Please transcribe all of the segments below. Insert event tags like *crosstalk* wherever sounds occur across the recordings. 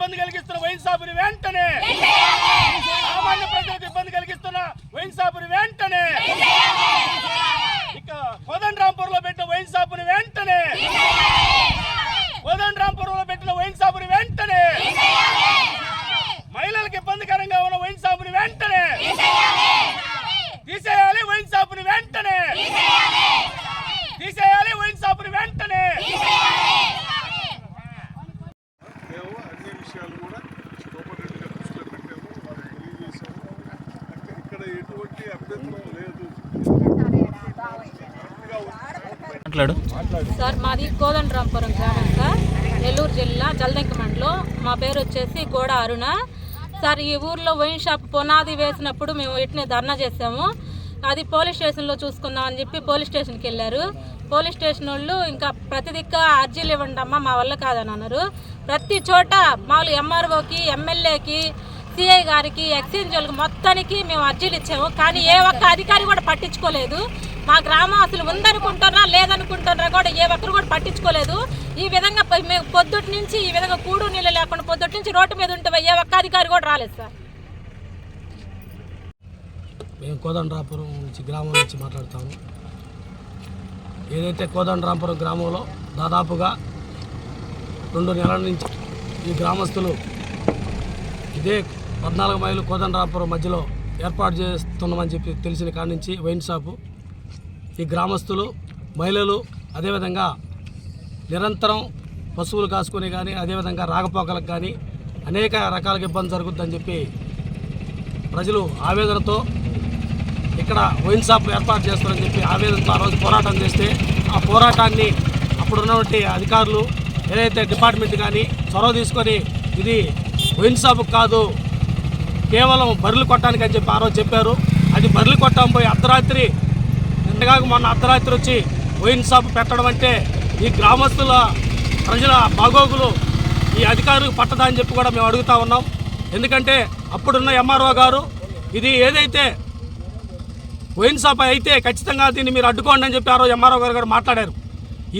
ఇబ్బంది కలిగిస్తున్న వైన్ షాపుని వెంటనే సామాన్య ప్రజలకు ఇబ్బంది కలిగిస్తున్న వైన్ షాపుని వెంటనే ఇక కోదండరాంపూర్లో పెట్టిన వైన్ షాపుని వెంటనే కోదండరాంపూర్లో పెట్టిన వైన్ షాపుని వెంటనే మహిళలకు ఇబ్బందికరంగా ఉన్న వైన్ షాపుని వెంటనే తీసేయాలి వైన్ షాపుని వెంటనే తీసేయాలి వైన్ షాపుని వెంటనే మేము అన్ని విషయాలు కూడా సూపరింటెండెంట్ గారి దృష్టిలో పెట్టాము వాళ్ళకి తెలియజేశాము అంటే ఇక్కడ ఎటువంటి అభ్యంతరం లేదు మాట్లాడు. సార్ మాది కోదండరాంపురం గ్రామం సార్. నెల్లూరు జిల్లా జలదంకి మండలం. మా పేరు వచ్చేసి గోడ అరుణ. సార్ ఈ ఊర్లో వైన్ షాప్ పునాది వేసినప్పుడు మేము ఇట్నే ధర్నా చేసాము అది పోలీస్ స్టేషన్లో చూసుకుందాం అని చెప్పి పోలీస్ స్టేషన్కి వెళ్ళారు. పోలీస్ స్టేషన్ వాళ్ళు ఇంకా ప్రతి దిక్క అర్జీలు ఇవ్వండి అమ్మా మా వల్ల కాదని అన్నారు. ప్రతి చోట మామూలు ఎంఆర్ఓకి ఎమ్మెల్యేకి సిఐ గారికి ఎక్స్చేంజ్ వాళ్ళకి మొత్తానికి మేము అర్జీలు ఇచ్చాము. కానీ ఏ ఒక్క అధికారి కూడా పట్టించుకోలేదు. మా గ్రామం అసలు ఉందనుకుంటున్నా లేదనుకుంటున్నా కూడా ఏ ఒక్కరు కూడా పట్టించుకోలేదు. ఈ విధంగా మేము పొద్దుటి నుంచి ఈ విధంగా కూడు నీళ్ళు లేకుండా పొద్దుటి నుంచి రోడ్డు మీద ఉంటే ఏ ఒక్క అధికారి కూడా రాలేదు సార్. మేము కోదండరాపురం నుంచి గ్రామం నుంచి మాట్లాడతాము. ఏదైతే కోదండరాపురం గ్రామంలో దాదాపుగా రెండు నెలల నుంచి ఈ గ్రామస్తులు ఇదే పద్నాలుగు మైలు కోదండరాపురం మధ్యలో ఏర్పాటు చేస్తున్నామని చెప్పి తెలిసిన కాడి నుంచి వైన్ షాపు ఈ గ్రామస్తులు మహిళలు అదేవిధంగా నిరంతరం పశువులు కాసుకొని కానీ అదేవిధంగా రాకపోకలకు కానీ అనేక రకాలుగా ఇబ్బంది జరుగుతుందని చెప్పి ప్రజలు ఆవేదనతో ఇక్కడ వైన్ షాప్ ఏర్పాటు చేస్తారని చెప్పి ఆవేదనతో ఆ రోజు పోరాటం చేస్తే ఆ పోరాటాన్ని అప్పుడున్నటువంటి అధికారులు ఏదైతే డిపార్ట్మెంట్ కానీ చొరవ తీసుకొని ఇది వైన్ షాప్ కాదు కేవలం బర్రెలు కొట్టడానికి అని చెప్పి ఆ రోజు చెప్పారు. అది బర్రెలు కొట్టడం పోయి అర్ధరాత్రి నిన్నగాక మొన్న అర్ధరాత్రి వచ్చి వైన్ షాప్ పెట్టడం అంటే ఈ గ్రామస్తుల ప్రజల బాగోగులు ఈ అధికారులకు పట్టదా అని చెప్పి కూడా మేము అడుగుతా ఉన్నాం. ఎందుకంటే అప్పుడున్న ఎంఆర్ఓ గారు ఇది ఏదైతే వైన్ షాప్ అయితే ఖచ్చితంగా దీన్ని మీరు అడ్డుకోండి అని చెప్పి ఆ రోజు ఎంఆర్ఓ గారు గారు మాట్లాడారు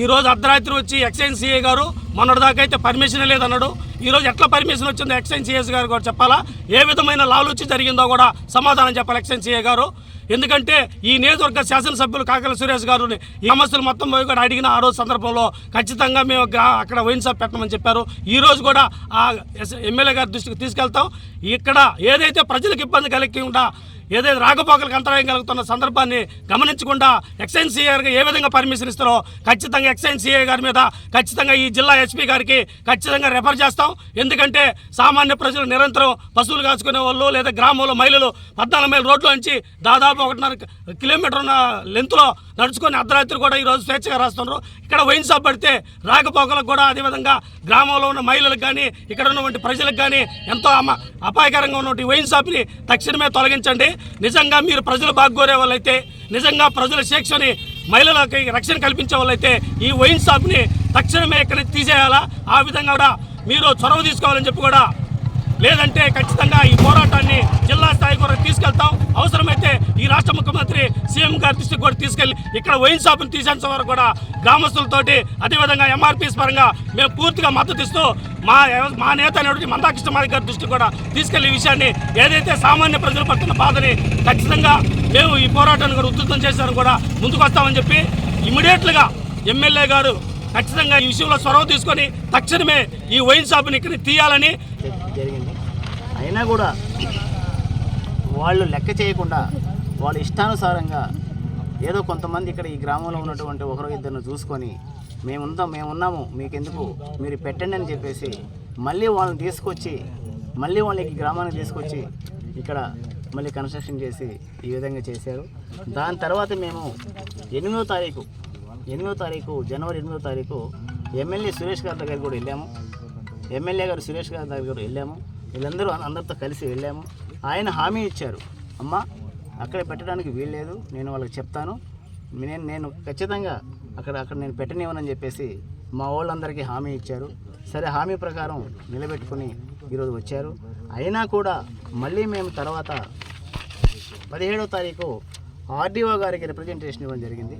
ఈరోజు అర్ధరాత్రి వచ్చి ఎక్సైజ్ సిఐ గారు మొన్నటిదాకా అయితే పర్మిషన్ లేదన్నాడు. ఈ రోజు ఎట్లా పర్మిషన్ వచ్చిందో ఎక్సైజ్ సిఎస్ గారు కూడా చెప్పాలా? ఏ విధమైన లాలుచి జరిగిందో కూడా సమాధానం చెప్పాలి ఎక్సైజ్ సిఏ గారు. ఎందుకంటే ఈ నియోజకవర్గ శాసనసభ్యులు కాకల సురేష్ గారు ఈ సమస్యలు మొత్తం పోయి కూడా అడిగిన ఆ రోజు సందర్భంలో ఖచ్చితంగా మేము అక్కడ వైన్ షాప్ పెట్టమని చెప్పారు. ఈ రోజు కూడా ఆ ఎస్- ఎమ్మెల్యే గారి దృష్టికి తీసుకెళ్తాం. ఇక్కడ ఏదైతే ప్రజలకు ఇబ్బంది కలిగకుండా ఏదైతే రాకపోకలకు అంతరాయం కలుగుతున్న సందర్భాన్ని గమనించకుండా ఎక్సైజ్ సీఏ గారికి ఏ విధంగా పర్మిషన్ ఇస్తారో ఖచ్చితంగా ఎక్సైజ్ సిఐ గారి మీద ఖచ్చితంగా ఈ జిల్లా ఎస్పీ గారికి ఖచ్చితంగా రెఫర్ చేస్తాం. ఎందుకంటే సామాన్య ప్రజలు నిరంతరం పశువులు కాచుకునే వాళ్ళు లేదా గ్రామంలో మహిళలు పద్నాలుగు మైలు రోడ్లో నుంచి దాదాపు ఒకటిన్నర కిలోమీటర్ ఉన్న లెంత్లో నడుచుకొని అర్ధరాత్రి కూడా ఈరోజు స్వేచ్ఛగా రాస్తున్నారు. ఇక్కడ వైన్ షాప్ పడితే రాకపోకలకు కూడా అదేవిధంగా గ్రామంలో ఉన్న మహిళలకు కానీ ఇక్కడ ఉన్నటువంటి ప్రజలకు కానీ ఎంతో అమ అపాయకరంగా ఉన్నటువంటి వైన్ షాప్ని తక్షణమే తొలగించండి. నిజంగా మీరు ప్రజలు బాగోరే వాళ్ళైతే నిజంగా ప్రజల శిక్షని మహిళలకి రక్షణ కల్పించే వాళ్ళైతే ఈ వైన్ షాప్ని తక్షణమే ఇక్కడ తీసేయాలా? ఆ విధంగా కూడా మీరు చొరవ తీసుకోవాలని చెప్పి కూడా లేదంటే ఖచ్చితంగా ఈ పోరాటాన్ని జిల్లా స్థాయి వరకు తీసుకెళ్తాం. అవసరమైతే ఈ రాష్ట్ర ముఖ్యమంత్రి సీఎం గారి దృష్టికి కూడా తీసుకెళ్ళి ఇక్కడ వైన్ షాపును తీసేంత వరకు కూడా గ్రామస్తులతోటి అదేవిధంగా ఎంఆర్పీస్ పరంగా మేము పూర్తిగా మద్దతు ఇస్తూ మా మా నేత అనేటువంటి మందాకృష్ణ మాది గారి దృష్టికి కూడా తీసుకెళ్ళి ఈ విషయాన్ని ఏదైతే సామాన్య ప్రజలు పడుతున్న బాధని ఖచ్చితంగా మేము ఈ పోరాటాన్ని కూడా ఉధృతం చేశారని కూడా ముందుకు వస్తామని చెప్పి ఇమీడియట్లుగా ఎమ్మెల్యే గారు ఖచ్చితంగా ఈ విషయంలో చొరవ తీసుకొని తక్షణమే ఈ వైన్ షాపుని ఇక్కడ తీయాలని జరిగింది. అయినా కూడా వాళ్ళు లెక్క చేయకుండా వాళ్ళ ఇష్టానుసారంగా ఏదో కొంతమంది ఇక్కడ ఈ గ్రామంలో ఉన్నటువంటి ఒకరు ఇద్దరిని చూసుకొని మేముందాం మేమున్నాము మీకెందుకు మీరు పెట్టండి అని చెప్పేసి మళ్ళీ వాళ్ళని తీసుకొచ్చి మళ్ళీ వాళ్ళకి గ్రామానికి తీసుకొచ్చి ఇక్కడ మళ్ళీ కన్స్ట్రక్షన్ చేసి ఈ విధంగా చేశారు. దాని తర్వాత మేము ఎనిమిదో తారీఖు ఎనిమిదో తారీఖు జనవరి ఎనిమిదో తారీఖు ఎమ్మెల్యే సురేష్ గారి దగ్గర కూడా వెళ్ళాము. ఎమ్మెల్యే గారు సురేష్ గారి దగ్గర గారు వెళ్ళాము. వీళ్ళందరూ అందరితో కలిసి వెళ్ళాము. ఆయన హామీ ఇచ్చారు. అమ్మ అక్కడ పెట్టడానికి వీల్లేదు. నేను వాళ్ళకి చెప్తాను. నేను నేను ఖచ్చితంగా అక్కడ అక్కడ నేను పెట్టనివ్వనని చెప్పేసి మా వాళ్ళందరికీ హామీ ఇచ్చారు. సరే హామీ ప్రకారం నిలబెట్టుకుని ఈరోజు వచ్చారు. అయినా కూడా మళ్ళీ మేము తర్వాత పదిహేడో తారీఖు ఆర్డీఓ గారికి రిప్రజెంటేషన్ ఇవ్వడం జరిగింది.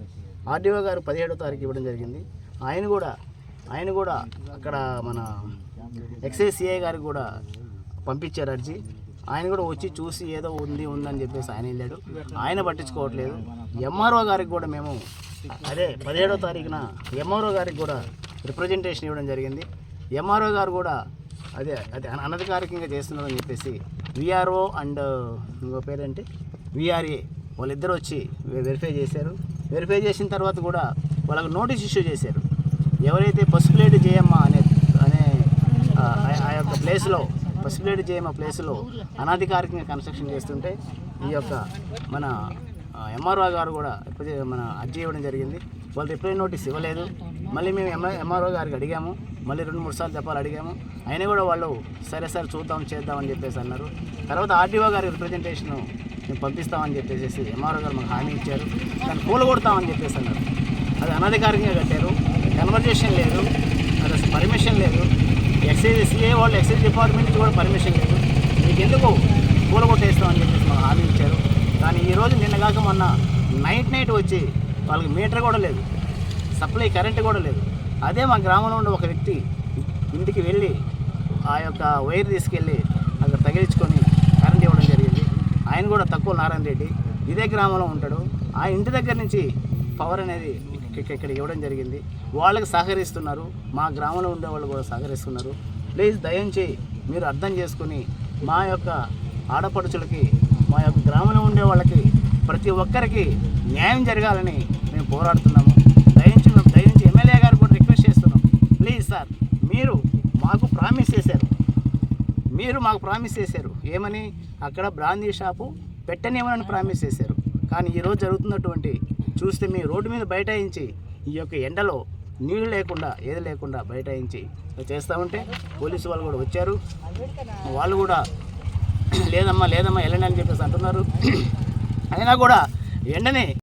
ఆర్డీఓ గారు పదిహేడో తారీఖు ఇవ్వడం జరిగింది. ఆయన కూడా ఆయన కూడా అక్కడ మన ఎక్సైజ్ సిఐ గారికి కూడా పంపించారు అర్జీ. ఆయన కూడా వచ్చి చూసి ఏదో ఉంది ఉందని చెప్పేసి ఆయన వెళ్ళాడు. ఆయన పట్టించుకోవట్లేదు. ఎంఆర్ఓ గారికి కూడా మేము అదే పదిహేడో తారీఖున ఎంఆర్ఓ గారికి కూడా రిప్రజెంటేషన్ ఇవ్వడం జరిగింది. ఎంఆర్ఓ గారు కూడా అదే అదే అనధికారికంగా చేస్తున్నారని చెప్పేసి విఆర్ఓ అండ్ ఇంకో పేరేంటి? విఆర్ఏ వాళ్ళిద్దరు వచ్చి వెరిఫై చేశారు. వెరిఫై చేసిన తర్వాత కూడా వాళ్ళకు నోటీస్ ఇష్యూ చేశారు. ఎవరైతే పసుపులేటి జయమ్మ అనే అనే ఆ, యొక్క ప్లేస్లో పసుపులేటి జయమ్మ ప్లేస్లో అనధికారికంగా కన్స్ట్రక్షన్ చేస్తుంటే ఈ యొక్క మన ఎంఆర్ఓ గారు కూడా మన అర్జీ ఇవ్వడం జరిగింది. వాళ్ళు రిప్లై నోటీస్ ఇవ్వలేదు. మళ్ళీ మేము ఎంఆర్ ఎంఆర్ఓ గారికి అడిగాము. మళ్ళీ రెండు మూడు సార్లు చెప్పాలి అడిగాము. అయినా కూడా వాళ్ళు సరే సరే చూద్దాం చేద్దామని చెప్పేసి అన్నారు. తర్వాత ఆర్డీఓ గారి రిప్రజెంటేషన్ మేము పంపిస్తామని చెప్పేసి ఎంఆర్ఓ గారు మాకు హామీ ఇచ్చారు. దాన్ని కూలగొడతామని చెప్పేసి అన్నారు. అది అనధికారికంగా కట్టారు. కన్వర్జేషన్ లేదు అసలు పర్మిషన్ లేదు. ఎక్సైజ్ సిఏ వాళ్ళు ఎక్సైజ్ డిపార్ట్మెంట్ నుంచి కూడా పర్మిషన్ లేదు. మీకు ఎందుకు కూలగొట్టేస్తామని చెప్పేసి మాకు హామీ ఇచ్చారు. కానీ ఈరోజు నిన్న కాక మొన్న నైట్ నైట్ వచ్చి వాళ్ళకి మీటర్ కూడా లేదు. సప్లై కరెంట్ కూడా లేదు. అదే మా గ్రామంలో ఉండే ఒక వ్యక్తి ఇంటికి వెళ్ళి ఆ యొక్క వైర్ తీసుకెళ్ళి అక్కడ తగిలించుకొని కరెంట్ ఇవ్వడం జరిగింది. ఆయన కూడా తక్కువ నారాయణ రెడ్డి. ఇదే గ్రామంలో ఉంటాడు. ఆ ఇంటి దగ్గర నుంచి పవర్ అనేది ఇక్కడ ఇవ్వడం జరిగింది. వాళ్ళకి సహకరిస్తున్నారు. మా గ్రామంలో ఉండే వాళ్ళు కూడా సహకరిస్తున్నారు. ప్లీజ్ దయించి మీరు అర్థం చేసుకుని మా యొక్క ఆడపడుచులకి మా యొక్క గ్రామంలో ఉండే వాళ్ళకి ప్రతి ఒక్కరికి న్యాయం జరగాలని మేము పోరాడుతున్నాము. దయించి మేము దయించి ఎమ్మెల్యే గారు కూడా రిక్వెస్ట్ చేస్తున్నాం. ప్లీజ్ సార్ మీరు మాకు ప్రామిస్ చేశారు. మీరు మాకు ప్రామిస్ చేశారు. ఏమని? అక్కడ బ్రాందీ షాపు పెట్టనివ్వనని ప్రామిస్ చేశారు. కానీ ఈరోజు జరుగుతున్నటువంటి చూస్తే మీ రోడ్డు మీద బైఠాయించి ఈ యొక్క ఎండలో నీళ్ళు లేకుండా ఏది లేకుండా బైఠాయించి చేస్తూ ఉంటే పోలీసు వాళ్ళు కూడా వచ్చారు. వాళ్ళు కూడా *clears throat* లేదమ్మా లేదమ్మా వెళ్ళండి అని చెప్పేసి అంటున్నారు. *clears throat* అయినా కూడా ఎండని